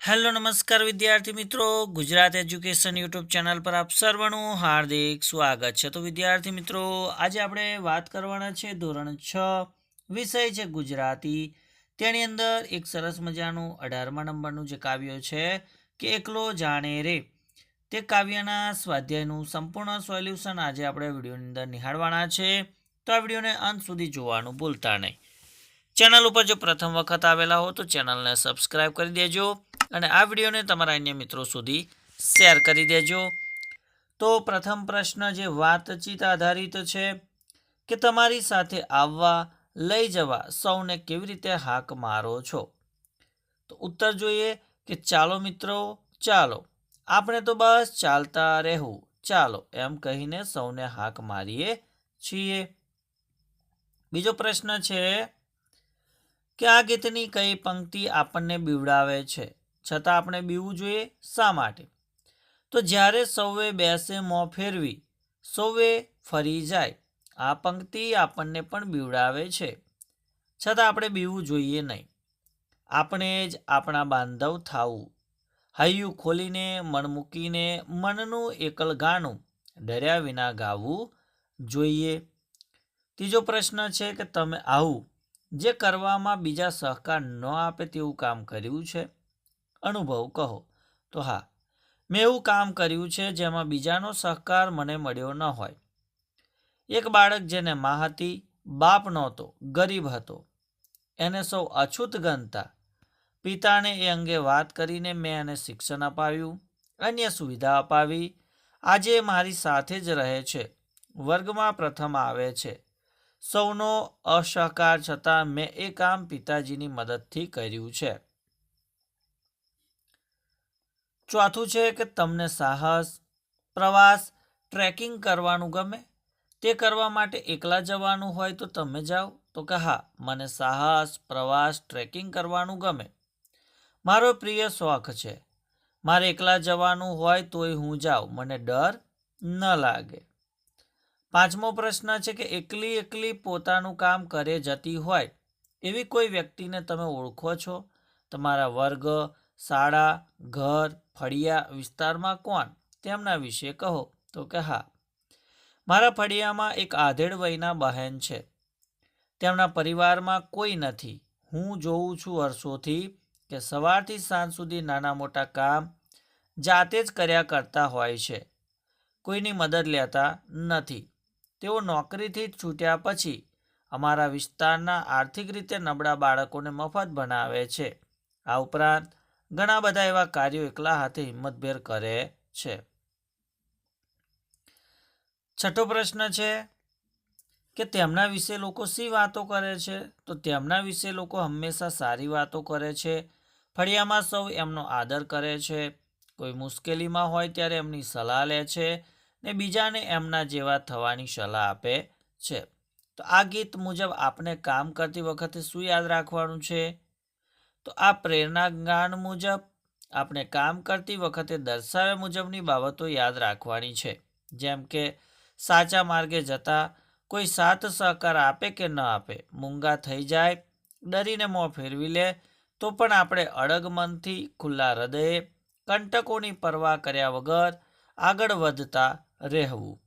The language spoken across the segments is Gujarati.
હેલો, નમસ્કાર વિદ્યાર્થી મિત્રો. ગુજરાત એજ્યુકેશન યુટ્યુબ ચેનલ પર આપ સર્વનું હાર્દિક સ્વાગત છે. તો વિદ્યાર્થી મિત્રો, આજે આપણે વાત કરવાના છે ધોરણ છ વિષય છે ગુજરાતી. તેની અંદર એક સરસ મજાનું અઢારમા નંબરનું જે કાવ્ય છે, કે એકલો જાણે રે. તે કાવ્યના સ્વાધ્યાયનું સંપૂર્ણ સોલ્યુશન આજે આપણે વિડીયોની અંદર નિહાળવાના છે. તો આ વિડીયોને અંત સુધી જોવાનું ભૂલતા નહીં. ચેનલ ઉપર જો પ્રથમ વખત આવેલા હો તો ચેનલને સબસ્ક્રાઇબ કરી દેજો. અને આ વિડીયોને તમારા અન્ય મિત્રો સુધી શેર કરી દેજો. તો પ્રથમ પ્રશ્ન જે વાતચીત આધારિત છે કે તમારી સાથે આવવા, લઈ જવા સૌને કેવી રીતે હાક મારો છો? તો ઉત્તર જોઈએ કે ચાલો મિત્રો, ચાલો. આપણે તો બસ ચાલતા રહેવું. ચાલો એમ કહીને સૌને હાક મારીએ છીએ. બીજો પ્રશ્ન છે કે આ ગીતની કઈ પંક્તિ આપણને બીવડાવે છે? છતાં આપણે બીવું જોઈએ શા માટે? તો જ્યારે સૌએ બેસે મોં ફેરવી, સૌએ ફરી જાય, આ પંક્તિ આપણને પણ બીવડાવે છે. છતાં આપણે બીવું જોઈએ નહીં. આપણે જ આપણા બાંધવ થાવું. હૈયું ખોલીને, મન મૂકીને, મનનું એકલ ગાનું ડર્યા વિના ગાવું જોઈએ. ત્રીજો પ્રશ્ન છે કે તમે આવું, જે કરવામાં બીજા સહકાર ન આપે તેવું કામ કર્યું છે? અનુભવ, કહો. તો હા, મેં એવું કામ કર્યું છે જેમાં બીજાનો સહકાર મને મળ્યો ન હોય. એક બાળક જેને મા હતી, બાપ નહોતો, ગરીબ હતો. એને સૌ અછૂત ગણતા. પિતાને એ અંગે વાત કરીને મેં એને શિક્ષણ અપાવ્યું, અન્ય સુવિધા અપાવી. આજે મારી સાથે જ રહે છે, વર્ગમાં પ્રથમ આવે છે. સૌનો અસહકાર છતાં મેં એ કામ પિતાજીની મદદથી કર્યું છે. ચોથું છે કે તમને સાહસ, પ્રવાસ, ટ્રેકિંગ કરવાનું ગમે. તે કરવા માટે એકલા જવાનું હોય તો તમે જાઓ. તો કે હા, મને સાહસ, પ્રવાસ, ટ્રેકિંગ કરવાનું ગમે. મારો પ્રિય શોખ છે. મારે એકલા જવાનું હોય તોય હું જાઉં. મને ડર ન લાગે. પાંચમો પ્રશ્ન છે કે એકલી એકલી પોતાનું કામ કરે જતી હોય. એવી કોઈ વ્યક્તિને તમે ઓળખો છો? તમારા વર્ગ, શાળા, ઘર ફળિયા વિસ્તારમાં કોણ? તેમના વિશે કહો. તો કે હા. મારા ફળિયામાં એક આધેડ વયના બહેન છે. તેમના પરિવારમાં કોઈ નથી. હું જોઉં છું વર્ષોથી કે સવારથી સાંજ સુધી નાના મોટા કામ જાતે જ કર્યા કરતા હોય છે. કોઈની મદદ લેતા નથી. તેઓ નોકરીથી છૂટ્યા પછી અમારા વિસ્તારના આર્થિક રીતે નબળા બાળકોને મફત ભણાવે છે. આ ઉપરાંત ઘણા બધા એવા કાર્યો એકલા હાથે હિંમતભેર કરે છે. છઠ્ઠો પ્રશ્ન છે કે તેમના વિશે લોકો શી વાતો કરે છે? તો તેમના વિશે લોકો હંમેશા સારી વાતો કરે છે. ફળિયામાં સૌ એમનો આદર કરે છે. કોઈ મુશ્કેલીમાં હોય ત્યારે એમની સલાહ લે છે ને બીજાને એમના જેવા થવાની સલાહ આપે છે. તો આ ગીત મુજબ આપણે કામ કરતી વખતે શું યાદ રાખવાનું છે? તો આ પ્રેરણા જ્ઞાન મુજબ આપણે કામ કરતી વખતે દર્શાવ્યા મુજબની બાબતો યાદ રાખવાની છે. જેમ કે, સાચા માર્ગે જતા કોઈ સાથ સહકાર આપે કે ન આપે, મૂંગા થઈ જાય, ડરીને મોં ફેરવી લે, તો પણ આપણે અડગ મનથી ખુલ્લા હૃદયે કંટકોની પરવા કર્યા વગર આગળ વધતા રહેવું.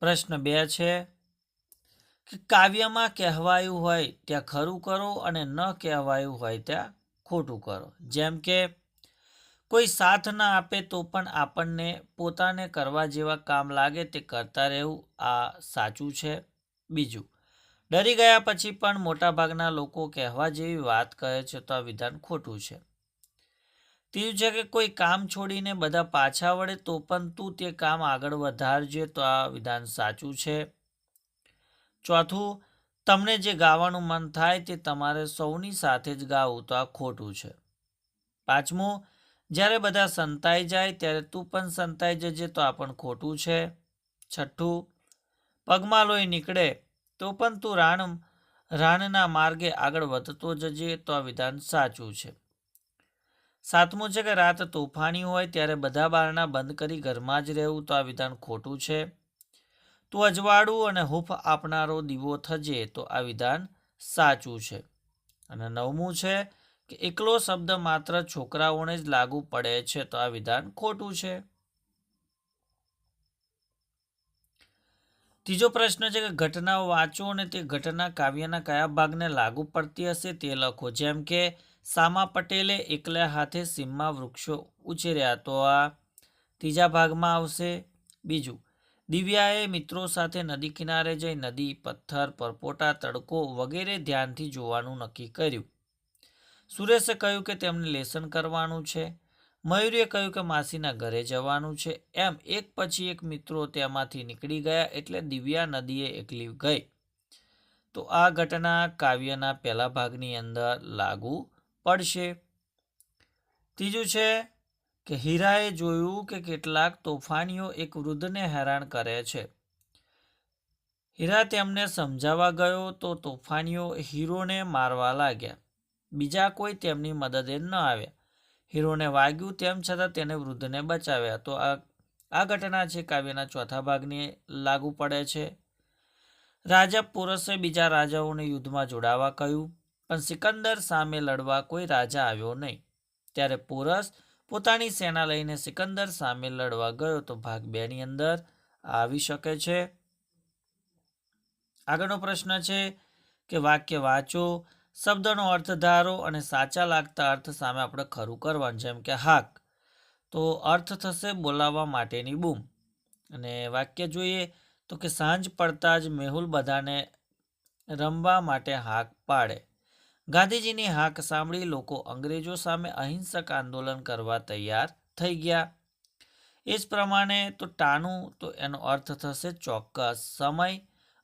પ્રશ્ન બે છે કાવ્યમાં કહેવાયું હોય ત્યાં ખરું કરો અને ન કહેવાયું હોય ત્યાં ખોટું કરો. જેમ કે, કોઈ સાથ ના આપે તો પણ આપણને પોતાને કરવા જેવા કામ લાગે તે કરતા રહેવું આ સાચું છે. બીજું, ડરી ગયા પછી પણ મોટાભાગના લોકો કહેવા જેવી વાત કહે છે તો આ વિધાન ખોટું છે. ત્રીજું છે કે કોઈ કામ છોડીને બધા પાછા વળે તો પણ તું તે કામ આગળ વધારજે તો આ વિધાન સાચું છે. ચોથું, તમને જે ગાવાનું મન થાય તે તમારે સૌની સાથે જ ગાવું તો આ ખોટું છે. પાંચમું, જ્યારે બધા સંતાઈ જાય ત્યારે તું પણ સંતાઈ જજે તો આ પણ ખોટું છે. છઠ્ઠું, પગમાં લોહી નીકળે તો પણ તું રાણ, રાણના માર્ગે આગળ વધતો જજે તો આ વિધાન સાચું છે. સાતમું છે કે, રાત તોફાની હોય ત્યારે બધા બારણા બંધ કરી ઘરમાં જ રહેવું તો આ વિધાન ખોટું છે. તું અજવાળું અને હૂફ આપનારો દીવો થજે તો આ વિધાન સાચું છે. અને નવમું છે કે એકલો શબ્દ માત્ર છોકરાઓને જ લાગુ પડે છે તો આ વિધાન ખોટું છે. ત્રીજો પ્રશ્ન છે કે ઘટનાઓ વાંચો અને તે ઘટના કાવ્યના કયા ભાગને લાગુ પડતી હશે તે લખો. જેમ કે, સામા પટેલે એકલા હાથે સીમમાં વૃક્ષો ઉછેર્યા તો આ ત્રીજા ભાગમાં આવશે. બીજું દિવ્યાએ મિત્રો સાથે નદી કિનારે જઈ નદી, પથ્થર, પરપોટા, તડકો વગેરે ધ્યાનથી જોવાનું નક્કી કર્યું. સુરેશે કહ્યું કે તેમને લેસન કરવાનું છે. મયુરીએ કહ્યું કે માસીના ઘરે જવાનું છે. એમ એક પછી એક મિત્રો તેમાંથી નીકળી ગયા એટલે દિવ્યા નદીએ એકલી ગઈ. તો આ ઘટના કાવ્યના પહેલા ભાગની અંદર લાગુ પડશે. ત્રીજું છે કે હીરાએ જોયું કે કેટલાક તોફાનીઓ એક વૃદ્ધને હેરાન કરે છે. હીરા તેમને સમજાવવા ગયો તો તોફાનીઓ હીરોને મારવા લાગ્યા. બીજા કોઈ તેમની મદદે ન આવ્યા. હીરોને વાગ્યું તેમ છતાં તેને વૃદ્ધને બચાવ્યા. તો આ આ ઘટના છે કાવ્યના ચોથા ભાગની લાગુ પડે છે. રાજા પુરસે બીજા રાજાઓને યુદ્ધમાં જોડાવા કહ્યું, પણ સિકંદર સામે લડવા કોઈ રાજા આવ્યો નહીં. ત્યારે પુરસ પોતાની સેના લઈને સિકંદર સામે લડવા ગયો તો ભાગ બે ની અંદર આવી શકે છે. આગળનો પ્રશ્ન છે કે વાક્ય વાંચો, શબ્દનો અર્થ ધારો અને સાચા લાગતા અર્થ સામે આપણે ખરું કરવાનું, જેમ કે હાક. તો અર્થ થશે બોલાવવા માટેની બૂમ. અને વાક્ય જોઈએ તો કે સાંજ પડતા જ મેહુલ બધાને રમવા માટે હાક પાડે. ગાંધીજીની હાક સાંભળી લોકો અંગ્રેજો સામે અહિંસક આંદોલન કરવા તૈયાર થઈ ગયા. એ જ પ્રમાણે તો ટાણું તો એનો અર્થ થશે ચોક્કસ સમય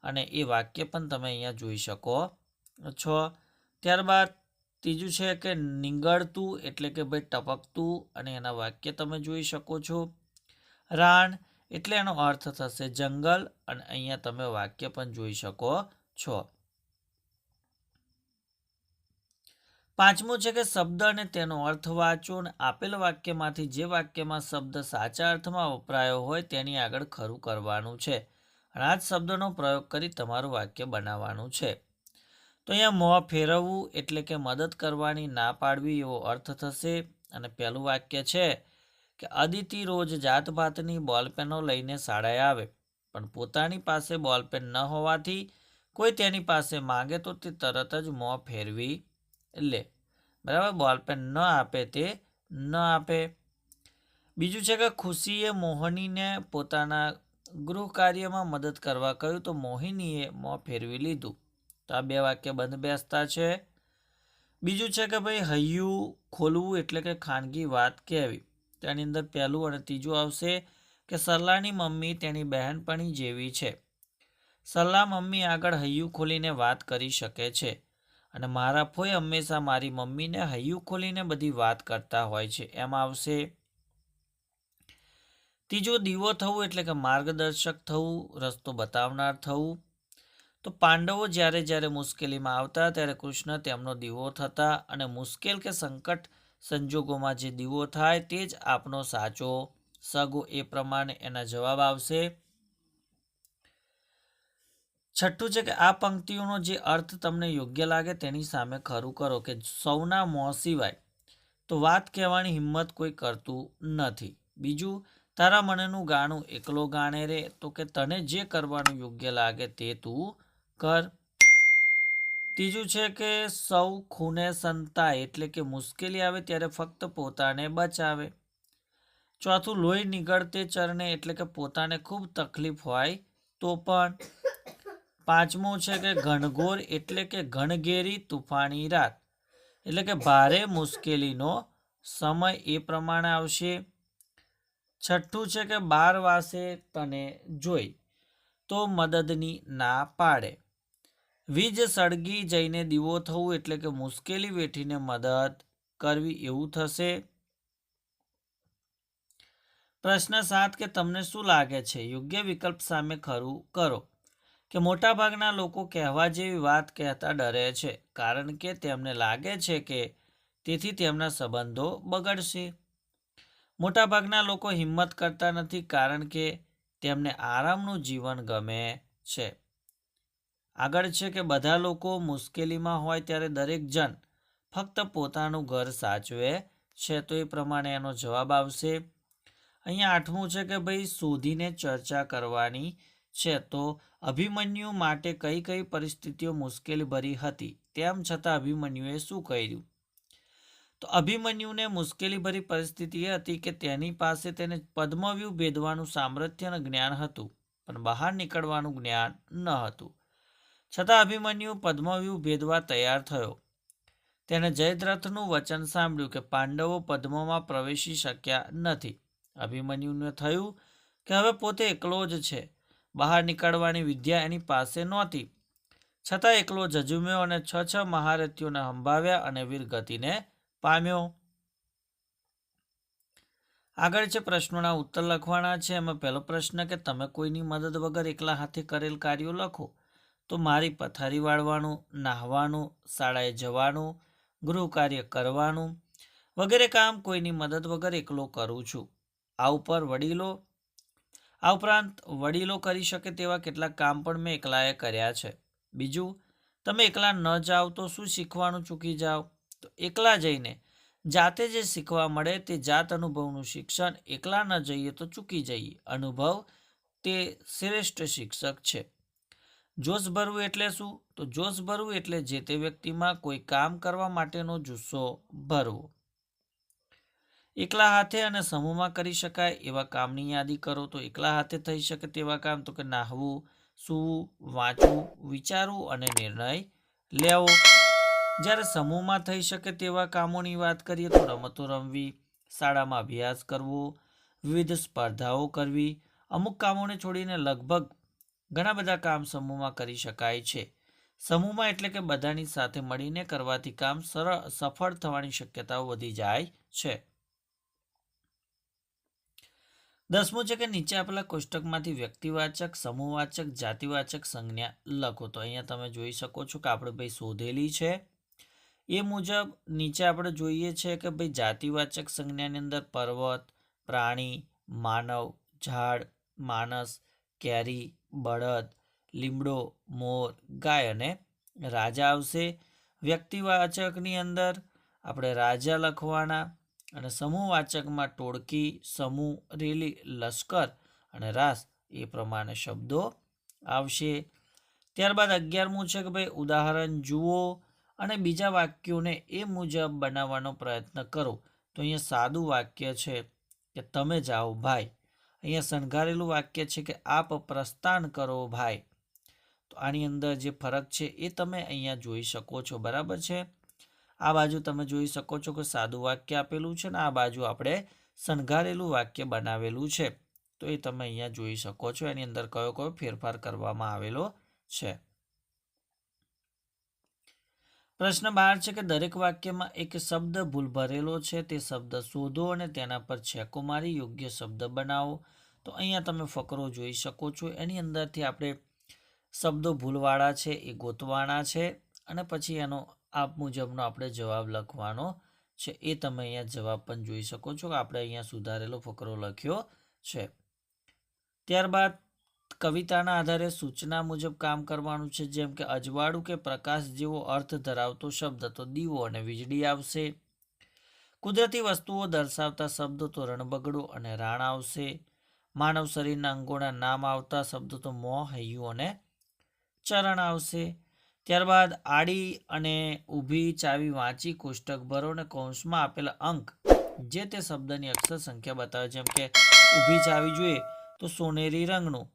અને એ વાક્ય પણ તમે અહીંયા જોઈ શકો છો. ત્યારબાદ ત્રીજું છે કે નીંગળતું એટલે કે ભાઈ ટપકતું અને એના વાક્ય તમે જોઈ શકો છો. રાણ એટલે એનો અર્થ થશે જંગલ અને અહીંયા તમે વાક્ય પણ જોઈ શકો છો. પાંચમું છે કે શબ્દ અને તેનો અર્થ વાંચો અને આપેલ વાક્યમાંથી જે વાક્યમાં શબ્દ સાચા અર્થમાં વપરાયો હોય તેની આગળ ખરું કરવાનું છે. અને આ જ શબ્દનો પ્રયોગ કરી તમારું વાક્ય બનાવવાનું છે. તો અહીંયા મોં ફેરવવું એટલે કે મદદ કરવાની ના પાડવી એવો અર્થ થશે. અને પહેલું વાક્ય છે કે અદિતિ રોજ જાતભાતની બોલપેનો લઈને શાળાએ આવે. પણ પોતાની પાસે બોલપેન ન હોવાથી કોઈ તેની પાસે માંગે તો તે તરત જ મોં ફેરવી લે બરાબર, બોલપેન ન આપે તે ન આપે. બીજું છે કે ખુશીએ મોહનીને પોતાના ગૃહ કાર્યમાં મદદ કરવા કહ્યું તો મોહિનીએ મોં ફેરવી લીધું. તો આ બે વાક્ય બંધ બેસતા છે. બીજું છે કે ભાઈ, હૈયું ખોલવું એટલે કે ખાનગી વાત કહેવી. તેની અંદર પહેલું અને ત્રીજું આવશે કે સરલાની મમ્મી તેની બહેનપણી જેવી છે. સલાહ મમ્મી આગળ હૈયું ખોલીને વાત કરી શકે છે. અને મારા ફોઈ હંમેશા મારી મમ્મીને હૈયું ખોલીને બધી વાત કરતા હોય છે. એમ આવશે, ત્રીજો દીવો થવું એટલે કે માર્ગદર્શક થવું, રસ્તો બતાવનાર થવું. તો પાંડવો જ્યારે જ્યારે મુશ્કેલીમાં આવતા ત્યારે કૃષ્ણ તેમનો દીવો થતા અને મુશ્કેલ કે સંકટ સંજોગોમાં જે દીવો થાય તે જ આપનો સાચો, સગો એ પ્રમાણે એના જવાબ આવશે. છઠ્ઠું છે કે આ પંક્તિઓનો જે અર્થ તમને યોગ્ય લાગે તેની સામે ખરું કરો કે સૌના મોં સિવાય તો વાત કહેવાની હિંમત કોઈ કરતું નથી. બીજું, તારા મનનું ગાણું એકલો ગાણે રે તો કે તને જે કરવાનું યોગ્ય લાગે તે તું કર. ત્રીજું છે કે સૌ ખૂને સંતાય એટલે કે મુશ્કેલી આવે ત્યારે ફક્ત પોતાને બચાવે. ચોથું, લોહી નીકળતે ચરણે એટલે કે પોતાને ખૂબ તકલીફ હોય તો પણ. પાંચમું છે કે ઘનઘોર એટલે કે ઘણઘેરી તુફાની રાત. એટલે કે ભારે મુશ્કેલીનો સમય એ પ્રમાણે આવશે. છઠ્ઠું છે કે બાર વાસે તને જોઈ, તો મદદની ના પાડે. વીજ સળગી જઈને દીવો થવું એટલે કે મુશ્કેલી વેઠીને મદદ કરવી એવું થશે. પ્રશ્ન સાત કે તમને શું લાગે છે? યોગ્ય વિકલ્પ સામે ખરું કરો. કે મોટાભાગના લોકો કહેવા જેવી વાત કહેતા ડરે છે, કારણ કે તેમને લાગે છે કે તેથી તેમના સંબંધો બગડશે. મોટાભાગના લોકો હિંમત કરતા નથી, કારણ કે તેમને આરામનું જીવન ગમે છે. આગળ છે કે બધા લોકો મુશ્કેલીમાં હોય ત્યારે દરેક જણ ફક્ત પોતાનું ઘર સાચવે છે, તો એ પ્રમાણે એનો જવાબ આવશે. અહીંયા આઠમું છે કે ભાઈ, શોધીને ચર્ચા કરવાની છે, તો અભિમન્યુ માટે કઈ કઈ પરિસ્થિતિઓ મુશ્કેલી ભરી હતી, તેમ છતાં અભિમન્યુએ શું કર્યું? તો અભિમન્યુને મુશ્કેલી ભરી પરિસ્થિતિ એ હતી કે તેની પાસે તેને પદ્મવ્યૂહ ભેદવાનું સામર્થ્ય અને જ્ઞાન હતું, પણ બહાર નીકળવાનું જ્ઞાન ન હતું. છતાં અભિમન્યુ પદ્મવ્યૂહ ભેદવા તૈયાર થયો. તેણે જયદ્રથનું વચન સાંભળ્યું કે પાંડવો પદ્મમાં પ્રવેશી શક્યા નથી. અભિમન્યુને થયું કે હવે પોતે એકલો જ છે. બહાર નીકળવાની વિદ્યા એની પાસે નહોતી. છતાં એકલો જજુમ્યો અને છ છ મહારથીઓને હંભાવ્યા અને વીરગતિને પામ્યો. આગળ છે પ્રશ્નોના ઉત્તર લખવાના છે, એમાં પહેલો પ્રશ્ન કે તમે કોઈની મદદ વગર એકલા હાથે કરેલ કાર્યો લખો. તો મારી પથારી વાળવાનું, નાહવાનું, શાળાએ જવાનું, ગૃહ કાર્ય કરવાનું વગેરે કામ કોઈની મદદ વગર એકલો કરું છું. આ ઉપર વડીલો આ ઉપરાંત વડીલો કરી શકે તેવા કેટલાક કામ પણ મેં એકલાએ કર્યા છે. બીજું, તમે એકલા ન જાઓ તો શું શીખવાનું ચૂકી જાઓ? તો એકલા જઈને જાતે જે શીખવા મળે તે જાત અનુભવનું શિક્ષણ એકલા ન જઈએ તો ચૂકી જઈએ. અનુભવ તે શ્રેષ્ઠ શિક્ષક છે. જોશ ભરવું એટલે શું? તો જોશ ભરવું એટલે જે તે વ્યક્તિમાં કોઈ કામ કરવા માટેનો જુસ્સો ભરવો. એકલા હાથે અને સમૂહમાં કરી શકાય એવા કામની યાદી કરો તો એકલા હાથે થઈ શકે તેવા કામ, તો કે નાહવું, સૂવું, વાંચવું, વિચારવું અને નિર્ણય લેવો. જ્યારે સમૂહમાં થઈ શકે તેવા કામોની વાત કરીએ તો રમતો રમવી, શાળામાં અભ્યાસ કરવો, વિવિધ સ્પર્ધાઓ કરવી, અમુક કામોને છોડીને લગભગ ઘણા બધા કામ સમૂહમાં કરી શકાય છે. સમૂહમાં એટલે કે બધાની સાથે મળીને કરવાથી કામ સરળ સફળ થવાની શક્યતાઓ વધી જાય છે. દસમું છે કે નીચે આપેલા કોષ્ટકમાંથી વ્યક્તિવાચક, સમૂહવાચક, જાતિવાચક સંજ્ઞા લખો. તો અહીંયા તમે જોઈ શકો છો કે આપણે ભાઈ શોધેલી છે. એ મુજબ નીચે આપણે જોઈએ છે કે ભાઈ જાતિવાચક સંજ્ઞાની અંદર પર્વત, પ્રાણી, માનવ, ઝાડ, માણસ, કેરી, બળદ, લીમડો, મોર, ગાય અને રાજા આવશે. વ્યક્તિવાચકની અંદર આપણે રાજા લખવાના અને સમૂહવાચકમાં ટોળકી, સમૂહ, રેલી, લશ્કર અને રાસ એ પ્રમાણે શબ્દો આવશે. ત્યારબાદ અગિયારમું છે કે ભાઈ ઉદાહરણ જુઓ અને બીજા વાક્યોને એ મુજબ બનાવવાનો પ્રયત્ન કરો. તો અહીંયા સાદું વાક્ય છે કે તમે જાઓ ભાઈ. અહીંયા શણગારેલું વાક્ય છે કે આપ પ્રસ્થાન કરો ભાઈ. તો આની અંદર જે ફરક છે એ તમે અહીંયા જોઈ શકો છો. બરાબર છે? આ બાજુ તમે જોઈ શકો છો કે સાદું વાક્ય આપેલું છે અને આ બાજુ આપણે શણગારેલું વાક્ય બનાવેલું છે. તો એ તમે અહીંયા જોઈ શકો છો, એની અંદર કયો કયો ફેરફાર કરવામાં આવેલો છે. પ્રશ્ન બાર છે કે દરેક વાક્યમાં એક શબ્દ ભૂલ ભરેલો છે, તે શબ્દ શોધો અને તેના પર છેકો મારી યોગ્ય શબ્દ બનાવો. તો અહીંયા તમે ફકરો જોઈ શકો છો, એની અંદરથી આપણે શબ્દો ભૂલવાળા છે, એ ગોતવાના છે અને પછી એનો આપ મુજબનો આપણે જવાબ લખવાનો છે. એ તમે અહીંયા જવાબ પણ જોઈ શકો છો કે આપણે અહીંયા સુધારેલો ફકરો લખ્યો છે. ત્યારબાદ કવિતાના આધારે સૂચના મુજબ કામ કરવાનું છે, જેમ કે અજવાળું કે પ્રકાશ જેવો અર્થ ધરાવતો શબ્દ, તો દીવો અને વીજળી આવશે. કુદરતી વસ્તુઓ દર્શાવતા શબ્દો, તો રણબગડો અને રાણ આવશે. માનવ શરીરના અંગોના નામ આવતા શબ્દો, તો મોં, હૈયું અને ચરણ આવશે. ત્યારબાદ આડી અને ઊભી ચાવી વાંચી કોષ્ટક ભરો અને કૌંસમાં આપેલા અંક, જે તે શબ્દની અક્ષર સંખ્યા બતાવે જેમ કે, ઊભી ચાવી જોઈએ તો સોનેરી રંગનું.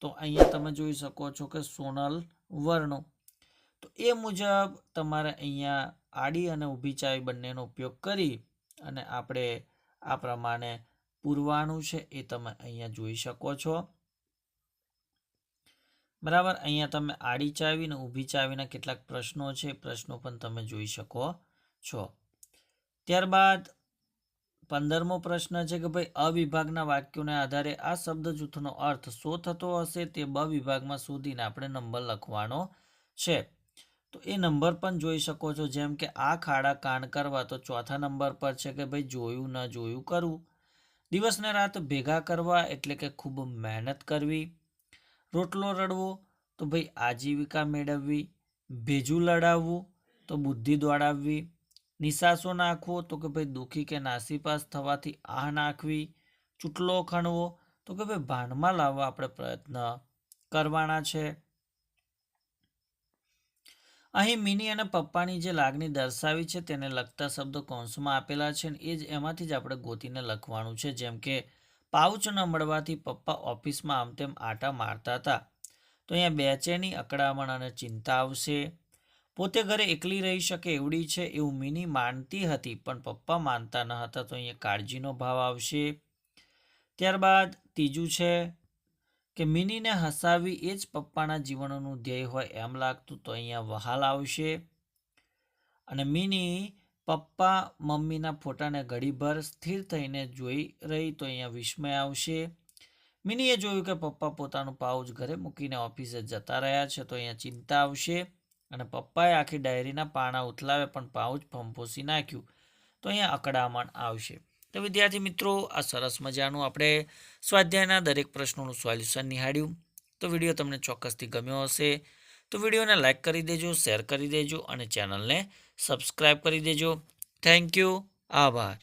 તો અહીંયા તમે જોઈ શકો છો કે સોનલ વર્ણો. તો એ મુજબ તમારે અહીંયા આડી અને ઊભી ચાવી બંનેનો ઉપયોગ કરી અને આપણે આ પ્રમાણે પૂરવાનું છે એ તમે અહીંયા જોઈ શકો છો. બરાબર? અહીંયા તમે આડી ચાવી અને ઊભી ચાવીના કેટલાક પ્રશ્નો છે, પ્રશ્નો પણ તમે જોઈ શકો છો. ત્યારબાદ પંદરમો પ્રશ્ન છે કે ભાઈ અ વિભાગના વાક્યોના આધારે આ શબ્દ જૂથનો અર્થ શો થતો હશે તે બ વિભાગમાં શોધીને આપણે નંબર લખવાનો છે. તો એ નંબર પણ જોઈ શકો છો, જેમ કે આ ખાડા કાન કરવા તો ચોથા નંબર પર છે કે ભાઈ, જોયું ન જોયું કરવું. દિવસને રાત ભેગા કરવા એટલે કે ખૂબ મહેનત કરવી. રોટલો રડવો, તો ભાઈ આજીવિકા મેળવવી, ભેજું લડાવવું, તો બુદ્ધિ દોડાવવી નિશાસો નાખવો, તો કે ભાઈ દુઃખી કે નાસીપાસ થવાથી આહ નાખવી, ચૂંટલો ખણવો, તો કે ભાઈ ભાનમાં લાવવા આપણે પ્રયત્ન કરવાના છે. અહીં મિની અને પપ્પાની જે લાગણી દર્શાવી છે, તેને લગતા શબ્દો કૌંસમાં આપેલા છે એ જ એમાંથી જ આપણે ગોતીને લખવાનું છે. જેમ કે પાઉચ ન મળવાથી પપ્પા ઓફિસમાં આમ તેમ આટા મારતા હતા. તો અહીંયા બેચેની અકળામણ અને ચિંતા આવશે. પોતે ઘરે એકલી રહી શકે એવડી છે એવું મિની માનતી હતી, પણ પપ્પા માનતા ન હતા તો અહીંયા કાળજીનો ભાવ આવશે. ત્યારબાદ ત્રીજું છે કે મિનીને હસાવી એ જ પપ્પાના જીવનનું ધ્યેય હોય એમ લાગતું તો અહીંયા વહાલ આવશે. અને મિની પપ્પા, મમ્મીના ફોટાને ઘડીભર સ્થિર થઈને જોઈ રહી તો અહીંયા વિસ્મય આવશે. મિનીએ જોયું કે પપ્પા પોતાનું પાઉચ ઘરે મૂકીને ઓફિસે જતા રહ્યા છે તો અહીંયા ચિંતા આવશે અને પપ્પાએ આખી ડાયરીના પાણા ઉથલાવે પણ પાઉચ ફંફોસી નાખ્યું તો અહીંયા અકડામણ આવશે. તો વિદ્યાર્થી મિત્રો, આ સરસ મજાનું આપણે સ્વાધ્યાયના દરેક પ્રશ્નોનું સોલ્યુશન નિહાળ્યું. તો વીડિયો તમને ચોક્કસથી ગમ્યો હશે. તો વિડીયોને લાઇક કરી દેજો, શેર કરી દેજો અને ચેનલને સબસ્ક્રાઈબ કરી દેજો. Thank you. આભાર.